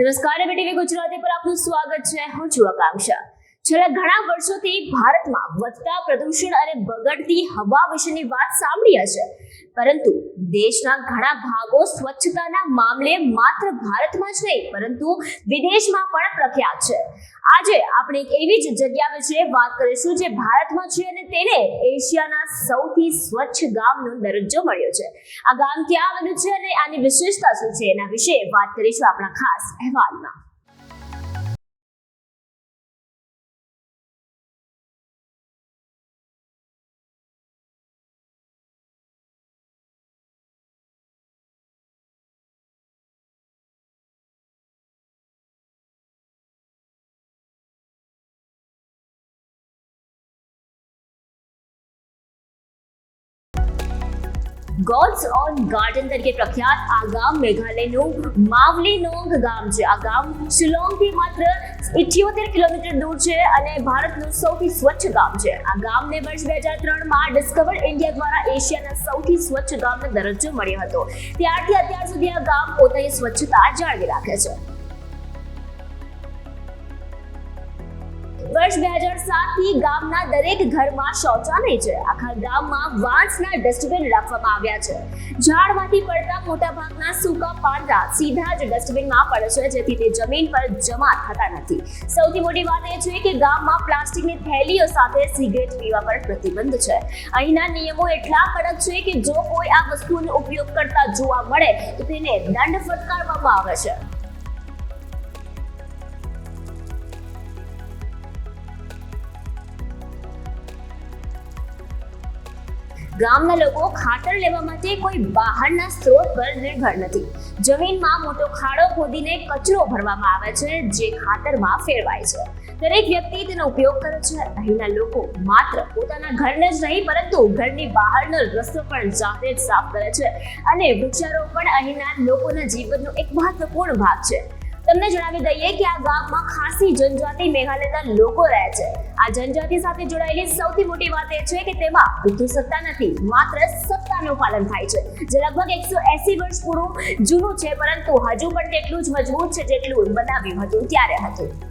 નમસ્કાર, એબીટીવી ગુજરાતી પર આપનું સ્વાગત છે. હું છું આકાંક્ષા. છેલ્લા ઘણા વર્ષોથી ભારતમાં વધતા પ્રદૂષણ અને બગડતી હવા વિશેની વાત સાંભળી હશે. પરંતુ દેશના ઘણા ભાગો સ્વચ્છતાના મામલે માત્ર ભારતમાં જ નહીં, પરંતુ વિદેશમાં પણ પ્રખ્યાત છે. આજે આપણે એક એવી જ જગ્યા વિશે વાત કરીશું જે ભારતમાં છે અને તેને એશિયાના સૌથી સ્વચ્છ ગામનો દરજ્જો મળ્યો છે. આ ગામ ક્યાં આવેલું છે અને આની વિશેષતા શું છે એના વિશે વાત કરીશું આપણા ખાસ અહેવાલમાં. ગોડ્સ ઓન ગાર્ડન તરીકે પ્રખ્યાત આ ગામ મેઘાલયનું માવલીનોંગ ગામ છે. આ ગામ શિલોંગથી માત્ર ઇઠ્યોતેર કિલોમીટર દૂર છે અને ભારતનું સૌથી સ્વચ્છ ગામ છે. આ ગામને વર્ષ બે હજાર ત્રણમાં ડિસ્કવર ઇન્ડિયા દ્વારા એશિયાના સૌથી સ્વચ્છ ગામનો દરજ્જો મળ્યો હતો. ત્યારથી અત્યાર સુધી આ ગામ પોતાની સ્વચ્છતા જાળવી રાખે છે. વર્ષ બે હજાર સાતથી ગામના દરેક ઘરમાં શૌચાલય છે. આખા ગામમાં વાંસના ડસ્ટબિન રાખવામાં આવ્યા છે. ઝાડમાંથી પડતા મોટા ભાગના સૂકા પાંદડા સીધા જ ડસ્ટબિનમાં પડે છે, જેથી તે જમીન પર જમા થતા નથી. સૌથી મોટી વાત એ છે કે ગામમાં પ્લાસ્ટિકની થેલીઓ સાથે સિગરેટ પીવા પર પ્રતિબંધ છે. અહીંના નિયમો એટલા કડક છે કે જો કોઈ આ વસ્તુનો ઉપયોગ કરતા જોવા મળે તો તેને દંડ ફટકારવામાં આવે છે. ગામના લોકો ખાતર લેવા માટે કોઈ બહારના સ્ત્રોત પર નિર્ભર નથી. જમીનમાં મોટો ખાડો ખોદીને કચરો ભરવામાં આવે છે, જે ખાતરમાં ફેરવાય છે. દરેક વ્યક્તિ તેનો ઉપયોગ કરે છે. અહીંના લોકો માત્ર પોતાના ઘરને જ નહીં, પરંતુ ઘરની બહારનો રસ્તો પણ જાતે જ સાફ કરે છે. અને વૃક્ષારોપણ અહીંના લોકોના જીવનનો એક મહત્વપૂર્ણ ભાગ છે. તમને જણાવી દઈએ કે આ ગામમાં ખાસી જનજાતિ મેઘાલયના લોકો રહે છે. આ જનજાતિ સાથે જોડાયેલી સૌથી મોટી વાત એ છે કે તેમાં બુદ્ધિ સત્તા નથી, માત્ર સત્તાનું પાલન થાય છે. જે લગભગ એકસો એસી વર્ષ પૂરું જૂનું છે, પરંતુ હજુ પણ તેટલું જ મજબૂત છે જેટલું બનાવ્યું હતું ત્યારે હતું.